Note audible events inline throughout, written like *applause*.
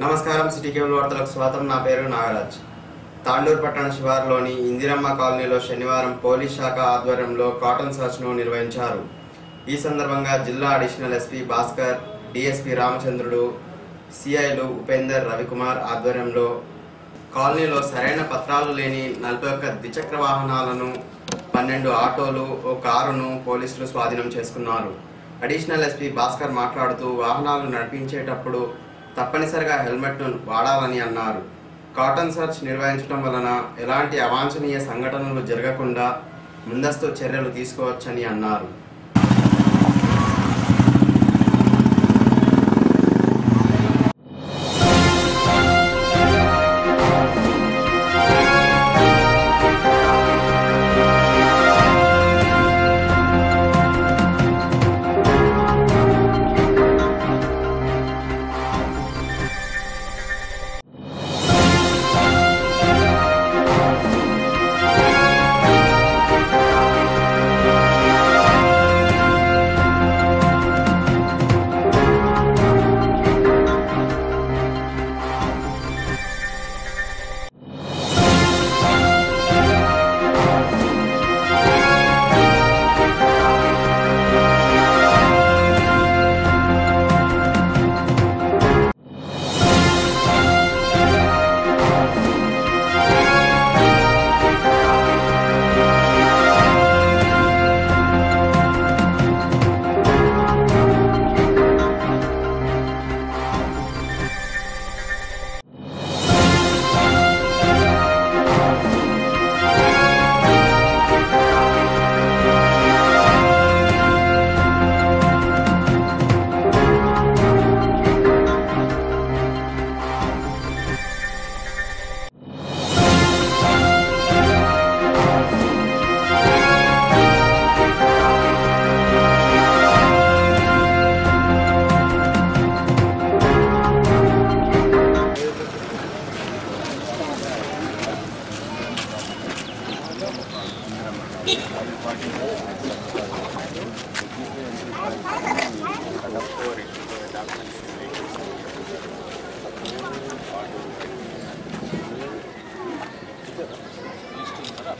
నమస్కారం city cable వార్తలకు స్వాగతం. నా పేరు నాగరాజ్. తాండూరు పట్టణ శివారులోని ఇందిరమ్మ కాలనీలో శనివారం పోలీస్ శాఖ ఆధ్వర్యంలో కాటన్ సర్చ్ను నిర్వహించారు. ఈ సందర్భంగా జిల్లా అడిషనల్ ఎస్పీ భాస్కర్ డిఎస్పీ రామచంద్రుడు సిఐలు ఉపేందర్ రవికుమార్ ఆధ్వర్యంలో కాలనీలో సరైన పత్రాలు లేని నలభై ఒక్క ద్విచక్ర వాహనాలను పన్నెండు ఆటోలు ఓ కారును పోలీసులు స్వాధీనం చేసుకున్నారు. అడిషనల్ ఎస్పీ భాస్కర్ మాట్లాడుతూ వాహనాలు నడిపించేటప్పుడు తప్పనిసరిగా హెల్మెట్ను వాడాలని అన్నారు. కాటన్ సర్చ్ నిర్వహించడం వలన ఎలాంటి అవాంఛనీయ సంఘటనలు జరగకుండా ముందస్తు చర్యలు తీసుకోవచ్చని అన్నారు.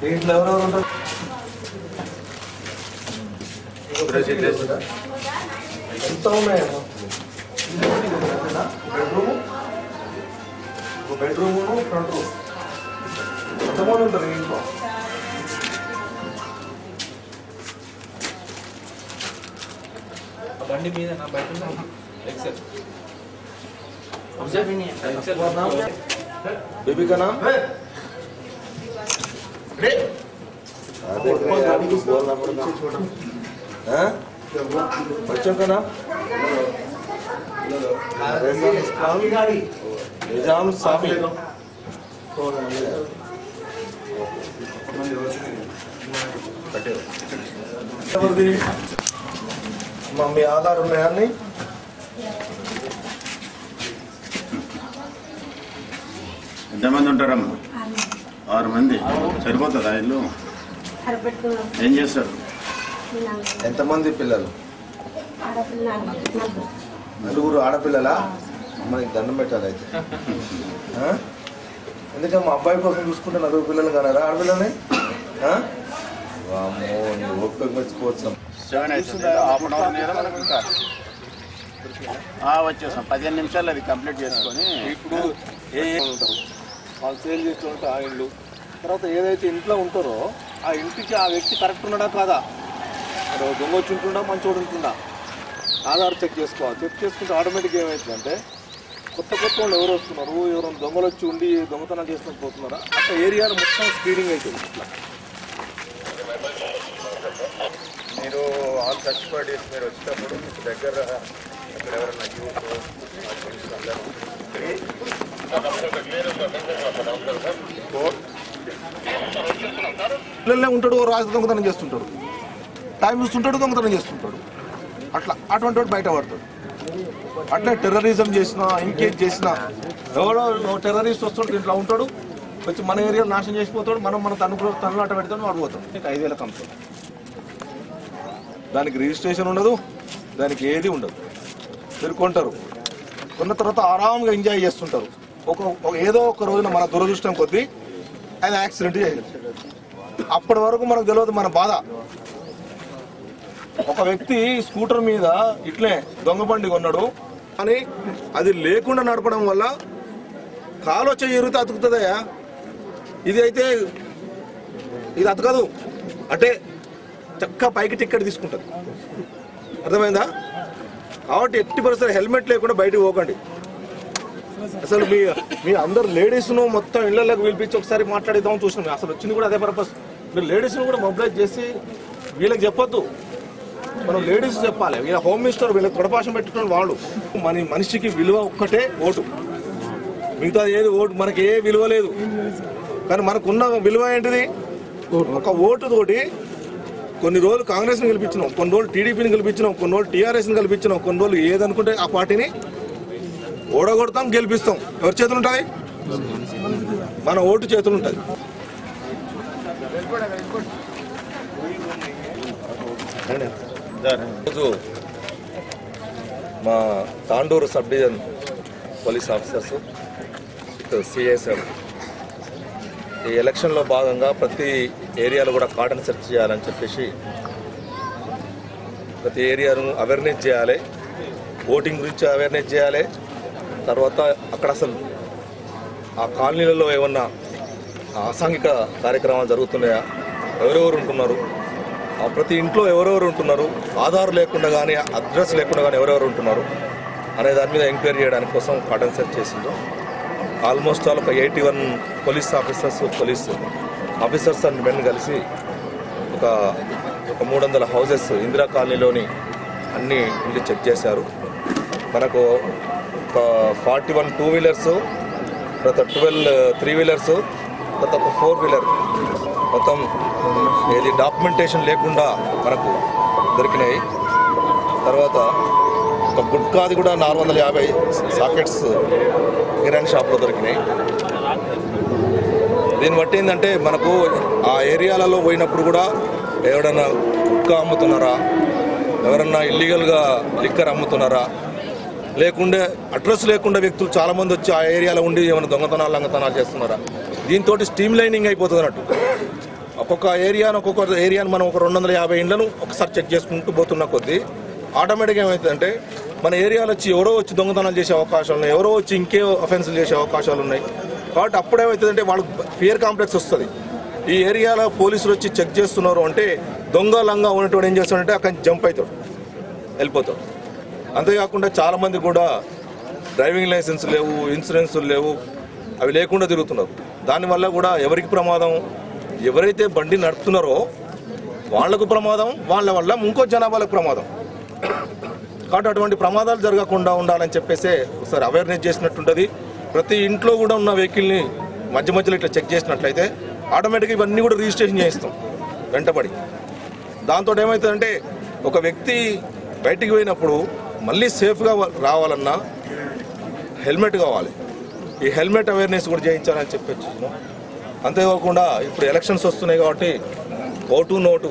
దీంట్లో ఎవరెవరు ఉంటారు ఎంత ఉన్నాయమ్మా బెడ్రూమ్ ఒక బెడ్రూమ్ ఫ్రంట్ రూమ్ ఎంతమంది ఉంటారు ఈ ఇంట్లో బండి మీద నా బయట ఎక్సెల్ बेबी का नाम अरे गाड़ी को बोलना पड़ता हैं बच्चों का नाम निजाम सामी ఎవరిది? అమ్మా, మీ ఆధార్ ఉన్నాయా అన్నీ ఎంతమంది ఉంటారమ్మా ఆరు మంది. సరిపోతుందా ఇల్లు? సరిపెట్టుకున్నాం. ఏం చేస్తారు? ఎంతమంది పిల్లలు? నలుగురు ఆడపిల్లలా? మనకి దండం పెట్టాలి అయితే? *laughs* ఎందుకంటే మా అబ్బాయి కోసం చూసుకుంటే నలుగురు పిల్లలు కనారా ఆడపిల్లని ఓపిక మెచ్చుకోవచ్చు. వచ్చేసాం. పదిహేను నిమిషాలు అది కంప్లీట్ చేసుకొని. ఇప్పుడు ఏ వాళ్ళు సేల్ చేస్తుంటే ఆ ఇల్లు. తర్వాత ఏదైతే ఇంట్లో ఉంటారో ఆ ఇంటికి ఆ వ్యక్తి కరెక్ట్ ఉన్నాడా కాదా? దొంగ వచ్చి ఉంటుండా మంచోడు ఉంటుండా? ఆధార్ చెక్ చేసుకోవాలి. చెక్ చేసుకుంటే ఆటోమేటిక్గా ఏమవుతుందంటే కొత్త కొత్త వాళ్ళు ఎవరు వస్తున్నారు? ఎవరైనా దొంగలు వచ్చి ఉండి దొంగతనం చేసుకుని పోతున్నారా? అట్లా ఏరియాలో మొత్తం స్క్రీనింగ్ అవుతుంది ఇట్లా. మీరు ఆల్ సర్చ్ పార్టీస్ మీరు వచ్చినప్పుడు మీకు దగ్గర అక్కడ ఎవరైనా యూత్ అందరూ పిల్లలే ఉంటాడు ఓ రాజు దొంగతనం చేస్తుంటాడు. టైం చూస్తుంటాడు దొంగతనం చేస్తుంటాడు. అట్లా అటువంటి వాడు బయట పడతాడు. అట్లా టెర్రరిజం చేసినా ఇంకేం చేసినా ఎవడో టెర్రరిస్ట్ వస్తుంటే ఇంట్లో ఉంటాడు వచ్చి మన ఏరియా నాశనం చేసిపోతాడు మనం మన తను తనులాట పెడతాడు వాడు పోతాం ఐదు వేల కంపెనీ. దానికి రిజిస్ట్రేషన్ ఉండదు దానికి ఏది ఉండదు. మీరు కొంటారు. కొన్న తర్వాత ఆరాంగా ఎంజాయ్ చేస్తుంటారు. ఒక ఒక- ఏదో ఒక రోజున మన దురదృష్టం కొద్దీ ఆయన యాక్సిడెంట్ చేయలేదు అప్పటి వరకు మనకు తెలియదు మన బాధ. ఒక వ్యక్తి స్కూటర్ మీద ఇట్లే దొంగ బండి కొన్నాడు. కానీ అది లేకుండా నడపడం వల్ల కాలు వచ్చే ఎరుగుతే అతుకుతుందయ్యా. ఇది అయితే ఇది అతకదు. అంటే చక్క పైకి టిక్కెట్ తీసుకుంటుంది. అర్థమైందా? కాబట్టి ఎట్టి పరిస్థితులు హెల్మెట్ లేకుండా బయటకు పోకండి. అసలు మీ మీ అందరు లేడీస్ను మొత్తం ఇళ్ళలోకి పిలిపించి ఒకసారి మాట్లాడేద్దామని చూసినాం. అసలు వచ్చింది కూడా అదే పర్పస్ మీరు లేడీస్ను కూడా మొబిలైజ్ చేసి వీళ్ళకి చెప్పొద్దు. మనం లేడీస్ చెప్పాలి. వీళ్ళ హోమ్ మినిస్టర్ వీళ్ళకి తొడపాషం పెట్టుకుని వాళ్ళు. మన మనిషికి విలువ ఒక్కటే ఓటు. మిగతా ఏది ఓటు మనకి ఏ విలువ లేదు. కానీ మనకున్న విలువ ఏంటిది? ఒక ఓటు తోటి కొన్ని రోజులు కాంగ్రెస్ని గెలిపించినాం. కొన్ని రోజులు టీడీపీని గెలిపించినాం. కొన్ని రోజులు టీఆర్ఎస్ని గెలిపించినాం. కొన్ని రోజులు ఏదనుకుంటే ఆ పార్టీని ఓడగొడతాం గెలిపిస్తాం. ఎవరి చేతులు ఉంటుంది మన ఓటు చేతులు ఉంటుంది రోజు మా Tandur sub division police officers CSM ఈ ఎలక్షన్లో భాగంగా ప్రతి ఏరియాలో కూడా కాటన్ సెర్చ్ చేయాలని చెప్పేసి ప్రతి ఏరియాను అవేర్నెస్ చేయాలి. ఓటింగ్ గురించి అవేర్నెస్ చేయాలి. తర్వాత అక్కడ అసలు ఆ కాలనీలలో ఏమన్నా అసాంఘిక కార్యక్రమాలు జరుగుతున్నాయా? ఎవరెవరు ఉంటున్నారు? ఆ ప్రతి ఇంట్లో ఎవరెవరు ఉంటున్నారు? ఆధార్ లేకుండా కానీ అడ్రస్ లేకుండా కానీ ఎవరెవరు ఉంటున్నారు? అనే దాని మీద ఎంక్వైరీ చేయడానికి కోసం కాటన్ సెర్చ్ చేసిందో ఆల్మోస్ట్ ఆల్ ఒక eighty one police officers police officers and men కలిసి ఒక ఒక మూడు వందల హౌజెస్ ఇందిరా కాలనీలోని అన్ని ఇల్లు చెక్ చేశారు. మనకు ఒక ఫార్టీ వన్ టూ వీలర్స్ తర్వాత ట్వెల్వ్ త్రీ వీలర్స్ తర్వాత ఒక ఫోర్ వీలర్ మొత్తం ఏది డాక్యుమెంటేషన్ లేకుండా మనకు దొరికినాయి. తర్వాత ఒక గుట్కాది కూడా నాలుగు వందల యాభై సాకెట్స్ కిరాణ్ షాప్లో దొరికినాయి. దీన్ని బట్టి ఏంటంటే మనకు ఆ ఏరియాలలో పోయినప్పుడు కూడా ఎవడన్నా గుట్కా అమ్ముతున్నారా? ఎవరన్నా ఇల్లీగల్గా లిక్కర్ అమ్ముతున్నారా? లేకుండా అడ్రస్ లేకుండా వ్యక్తులు చాలా మంది వచ్చి ఆ ఏరియాలో ఉండి ఏమైనా దొంగతనాలు లంగతనాలు చేస్తున్నారా? దీంతో స్టీమ్ లైనింగ్ అయిపోతుంది అన్నట్టు. ఒక్కొక్క ఏరియాను ఒక్కొక్క ఏరియాను మనం ఒక రెండు వందల యాభై ఇండ్లను ఒకసారి చెక్ చేసుకుంటూ పోతున్న కొద్దీ ఆటోమేటిక్గా ఏమవుతుందంటే మన ఏరియాలో వచ్చి ఎవరో వచ్చి దొంగతనాలు చేసే అవకాశాలు ఉన్నాయి ఎవరో వచ్చి ఇంకే అఫెన్సులు చేసే అవకాశాలు ఉన్నాయి. కాబట్టి అప్పుడేమవుతుందంటే వాళ్ళకి ఫియర్ కాంప్లెక్స్ వస్తుంది. ఈ ఏరియాలో పోలీసులు వచ్చి చెక్ చేస్తున్నారు అంటే దొంగ లంగా ఉన్నటువంటి ఏం చేస్తాడంటే అక్కడి జంప్ అవుతాడు వెళ్ళిపోతాడు అంతేకాకుండా చాలా మంది కూడా డ్రైవింగ్ లైసెన్స్ లేవు ఇన్సూరెన్స్ లేవు అవి లేకుండా తిరుగుతున్నారు. దానివల్ల కూడా ఎవరికి ప్రమాదం? ఎవరైతే బండి నడుపుతున్నారో వాళ్ళకు ప్రమాదం వాళ్ళ వల్ల ఇంకో జనాభాలకు ప్రమాదం. కాబట్టి అటువంటి ప్రమాదాలు జరగకుండా ఉండాలని చెప్పేసి ఒకసారి అవేర్నెస్ చేసినట్టుంటుంది. ప్రతి ఇంట్లో కూడా ఉన్న వెహికల్ని మధ్య మధ్యలో ఇట్లా చెక్ చేసినట్లయితే ఆటోమేటిక్గా ఇవన్నీ కూడా రిజిస్ట్రేషన్ చేయిస్తాం వెంటబడి. దాంతో ఏమవుతుందంటే ఒక వ్యక్తి బయటికి పోయినప్పుడు మళ్ళీ సేఫ్గా రావాలన్నా హెల్మెట్ కావాలి. ఈ హెల్మెట్ అవేర్నెస్ కూడా చేయించాలని చెప్పొచ్చు. అంతేకాకుండా ఇప్పుడు ఎలక్షన్స్ వస్తున్నాయి కాబట్టి ఓటు నోటు.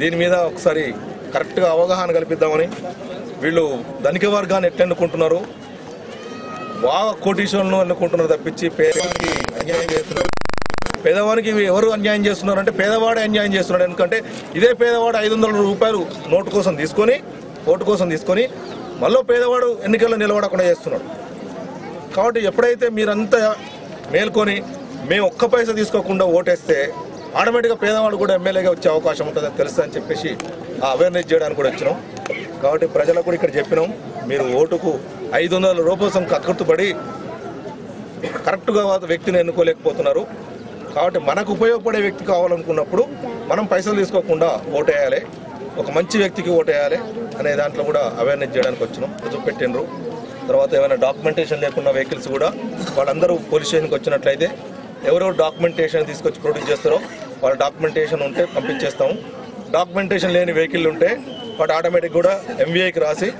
దీని మీద ఒకసారి కరెక్ట్గా అవగాహన కల్పిద్దామని వీళ్ళు ధనిక వర్గాన్ని ఎట్లా ఎన్నుకుంటున్నారు బాగా కోటీశ్వరులను ఎన్నుకుంటున్నారు తప్పించి పేదవానికి అన్యాయం చేస్తున్నారు. పేదవానికి ఎవరు అన్యాయం చేస్తున్నారు అంటే పేదవాడే అన్యాయం చేస్తున్నాడు. ఎందుకంటే ఇదే పేదవాడు ఐదు వందల రూపాయలు నోటు కోసం తీసుకొని ఓటు కోసం తీసుకొని మళ్ళీ పేదవాడు ఎన్నికల్లో నిలబడకుండా చేస్తున్నాడు. కాబట్టి ఎప్పుడైతే మీరంతా మేల్కొని మేము ఒక్క పైసా తీసుకోకుండా ఓటేస్తే ఆటోమేటిక్గా పేదవాడు కూడా ఎమ్మెల్యేగా వచ్చే అవకాశం ఉంటుందని తెలుసు అని చెప్పేసి ఆ అవేర్నెస్ చేయడానికి కూడా వచ్చినాం. కాబట్టి ప్రజలకు కూడా ఇక్కడ చెప్పినాం. మీరు ఓటుకు ఐదు వందల రూపాయల కక్కుర్తుపడి కరెక్ట్గా వ్యక్తిని ఎన్నుకోలేకపోతున్నారు. కాబట్టి మనకు ఉపయోగపడే వ్యక్తి కావాలనుకున్నప్పుడు మనం పైసలు తీసుకోకుండా ఓటేయాలి ఒక మంచి వ్యక్తికి ఓటేయాలి అనే దాంట్లో కూడా అవేర్నెస్ చేయడానికి వచ్చినాం. చూపెట్టిండ్రు తర్వాత ఏమైనా డాక్యుమెంటేషన్ లేకున్న వెహికల్స్ కూడా వాళ్ళందరూ పోలీస్ స్టేషన్కి వచ్చినట్లయితే ఎవరెవరు డాక్యుమెంటేషన్ తీసుకొచ్చి ప్రొడ్యూస్ చేస్తారో వాళ్ళ డాక్యుమెంటేషన్ ఉంటే పంపించేస్తాము. డాక్యుమెంటేషన్ లేని వెహికల్ ఉంటే వాటి ఆటోమేటిక్ కూడా ఎంవీఐకి రాసి